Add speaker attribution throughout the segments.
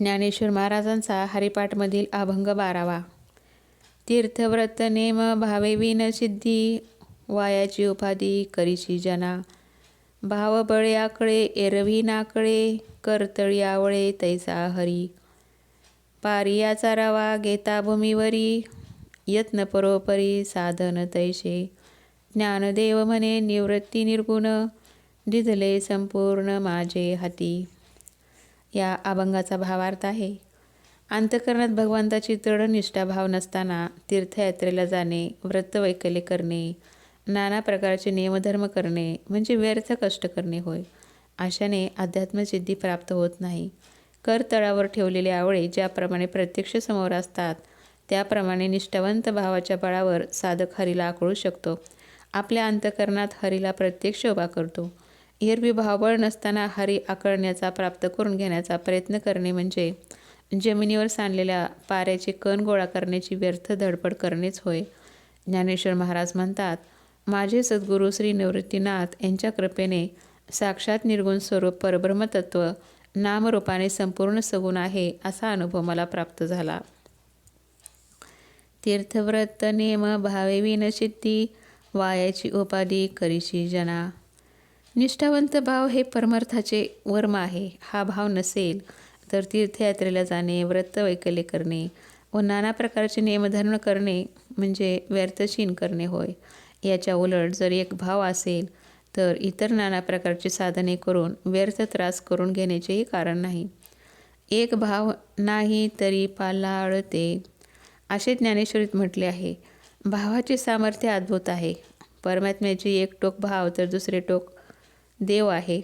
Speaker 1: ज्ञानेश्वर महाराजांचा हरिपाठमधील अभंग बारावा. तीर्थव्रत नेम भावे विन सिद्धी वायाची उपाधी करीची जना. भाव बळे आकळे एरवी नाकळे करतळी आवळे तैसा हरी. पारियाचा रवा घेता भूमीवरी यत्न परोपरी साधन तैसे ज्ञानदेव म्हणे निवृत्ती निर्गुण दिधले संपूर्ण माझे हाती. या अभंगाचा भावार्थ आहे. अंतकरणात भगवंताची दृढ निष्ठा भाव नसताना तीर्थयात्रेला जाणे व्रतवैकल्य करणे नाना प्रकारचे नियमधर्म करणे म्हणजे व्यर्थ कष्ट करणे होय. अशाने अध्यात्मसिद्धी प्राप्त होत नाही. कर तळावर ठेवलेले आवळे ज्याप्रमाणे प्रत्यक्ष समोर असतात त्याप्रमाणे निष्ठावंत भावाच्या बळावर साधक हरीला आकळू शकतो. आपल्या अंतकरणात हरीला प्रत्यक्ष उभा करतो. एरवी भावबळ नसताना हरी आकळण्याचा प्राप्त करून घेण्याचा प्रयत्न करणे म्हणजे जमिनीवर सांडलेल्या पाऱ्याचे कण गोळा करण्याची व्यर्थ धडपड करणेच होय. ज्ञानेश्वर महाराज म्हणतात माझे सद्गुरू श्री निवृत्तीनाथ यांच्या कृपेने साक्षात निर्गुण स्वरूप परब्रह्मतत्व नामरूपाने संपूर्ण सगुण आहे असा अनुभव मला प्राप्त झाला. तीर्थव्रत नेम भावे विनशिद्धी वायाची उपाधी करीशी जना. निष्ठावंत भाव हे परमार्थाचे वर्म आहे. हा भाव नसेल तर तीर्थयात्रेला जाणे व्रत वैकल्य करणे व नाना प्रकारचे नियमधर्म करणे म्हणजे व्यर्थशीन करणे होय. याच्या उलट जर एक भाव असेल तर इतर नाना प्रकारची साधने करून व्यर्थ त्रास करून घेण्याचेही कारण नाही. एक भाव नाही तरी पालाळते असे ज्ञानेश्वरीत म्हटले आहे. भावाचे सामर्थ्य अद्भुत आहे. परमात्म्याची एक टोक भाव तर दुसरे टोक देव आहे.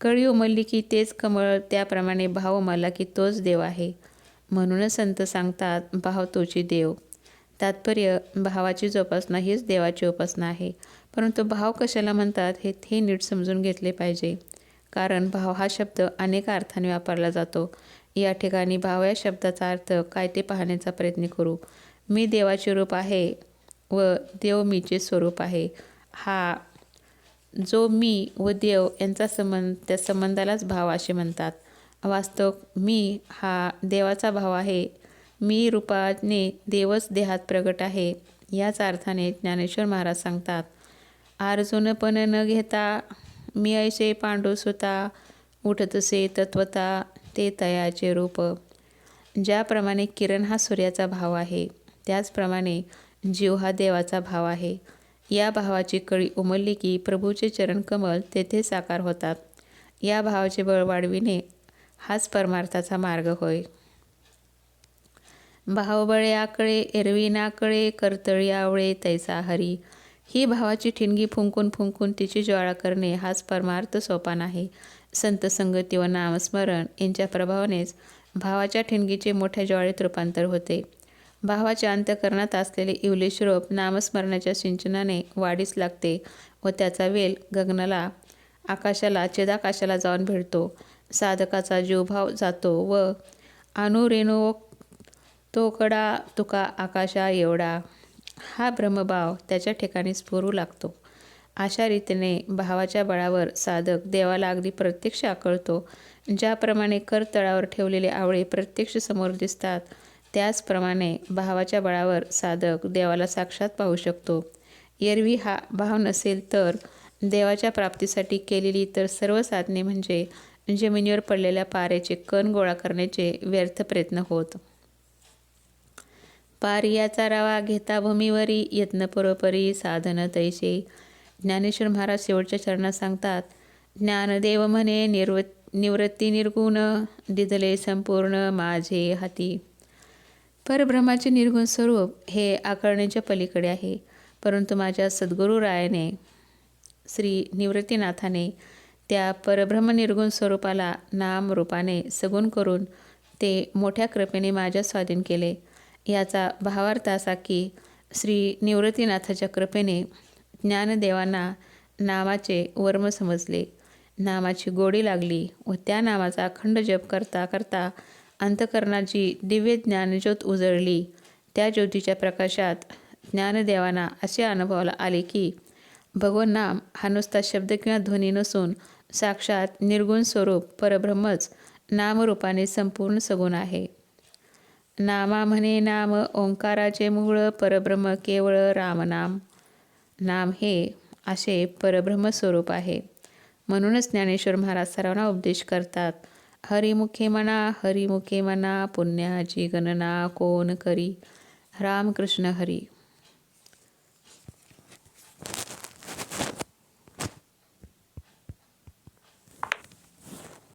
Speaker 1: कळी उमलली की तेच कमळ त्याप्रमाणे भाव उमलला की तोच देव आहे. म्हणूनच संत सांगतात भाव तोची देव. तात्पर्य भावाची जोपासना हीच देवाची उपासना आहे. परंतु भाव कशाला म्हणतात हे ते नीट समजून घेतले पाहिजे. कारण भाव हा शब्द अनेक अर्थाने वापरला जातो. या ठिकाणी भाव या शब्दाचा अर्थ काय ते पाहण्याचा प्रयत्न करू. मी देवाचे रूप आहे व देव मीचे स्वरूप आहे. हा जो मी व देव यांचा संबंध त्या संबंधालाच भाव असे म्हणतात. वास्तव मी हा देवाचा भाव आहे. मी रूपाने देवच देहात प्रगट आहे याच अर्थाने ज्ञानेश्वर महाराज सांगतात. अर्जुन पण न घेता मी ऐसे पांडूसुता उठतसे तत्वता ते तयाचे रूप. ज्याप्रमाणे किरण हा सूर्याचा भाव आहे त्याचप्रमाणे जीव हा देवाचा भाव आहे. या भावाची कळी उमलली की प्रभूचे चरणकमल तेथे साकार होतात. या भावाचे बळ वाढविणे हाच परमार्थाचा मार्ग होय. भावबळे आकळे एरवी कर्तळी करतळी आवळे तैसा हरी. ही भावाची ठिणगी फुंकून फुंकून तिची ज्वाळा करणे हाच परमार्थ सोपान आहे संत संगती व नामस्मरण यांच्या प्रभावानेच भावाच्या ठिणगीचे मोठ्या ज्वाळेत रूपांतर होते. भावाच्या अंतकरणात असलेले इवलेश श्रोप नामस्मरणाच्या सिंचनाने वाढीस लागते व त्याचा वेल गगनाला आकाशाला चिदाकाशाला जाऊन भेटतो साधकाचा जीवभाव जातो व अनुरेणू तो कडा तुका आकाशा एवढा. हा ब्रह्मभाव त्याच्या ठिकाणी स्फुरू लागतो. अशा रीतीने भावाच्या बळावर साधक देवाला अगदी प्रत्यक्ष आकळतो. ज्याप्रमाणे करतळावर ठेवलेले आवळे प्रत्यक्ष समोर दिसतात त्याचप्रमाणे भावाच्या बळावर साधक देवाला साक्षात पाहू शकतो. एरवी हा भाव नसेल तर देवाच्या प्राप्तीसाठी केलेली इतर सर्व साधने म्हणजे जमिनीवर पडलेल्या पाऱ्याचे कण गोळा करण्याचे व्यर्थ प्रयत्न होत. पारियाचा रवा घेता भूमीवरी यत्नपूर्वपरी साधन तैसे. ज्ञानेश्वर महाराज शेवटच्या चरणात सांगतात ज्ञानदेव म्हणे निर्व निवृत्ती निर्गुण दिदले संपूर्ण माझे हाती. परब्रह्माचे निर्गुण स्वरूप हे आकळण्याच्या पलीकडे आहे. परंतु माझ्या सद्गुरू रायाने श्री निवृत्तीनाथाने त्या परब्रह्म निर्गुण स्वरूपाला नाम रूपाने सगुण करून ते मोठ्या कृपेने माझ्या स्वाधीन केले. याचा भावार्थ असा की श्री निवृत्तीनाथाच्या कृपेने ज्ञानदेवांना नामाचे वर्म समजले. नामाची गोडी लागली व त्या नामाचा अखंड जप करता करता अंतकरणाची दिव्य ज्ञानज्योत उजळली. त्या ज्योतीच्या प्रकाशात ज्ञानदेवांना असे अनुभवाला आले की भगवन नाम हा नुसता शब्द किंवा ध्वनी नसून साक्षात निर्गुण स्वरूप परब्रह्मच नामरूपाने संपूर्ण सगुण आहे. नामा म्हणे नाम ओंकाराचे मूळ परब्रह्म केवळ रामनाम. नाम हे असे परब्रह्म स्वरूप आहे. म्हणूनच ज्ञानेश्वर महाराज सर्वांना उपदेश करतात. हरिमुखे म्हणा हरिमुखे म्हणा पुण्याची गणना कोण करी? रामकृष्ण हरी।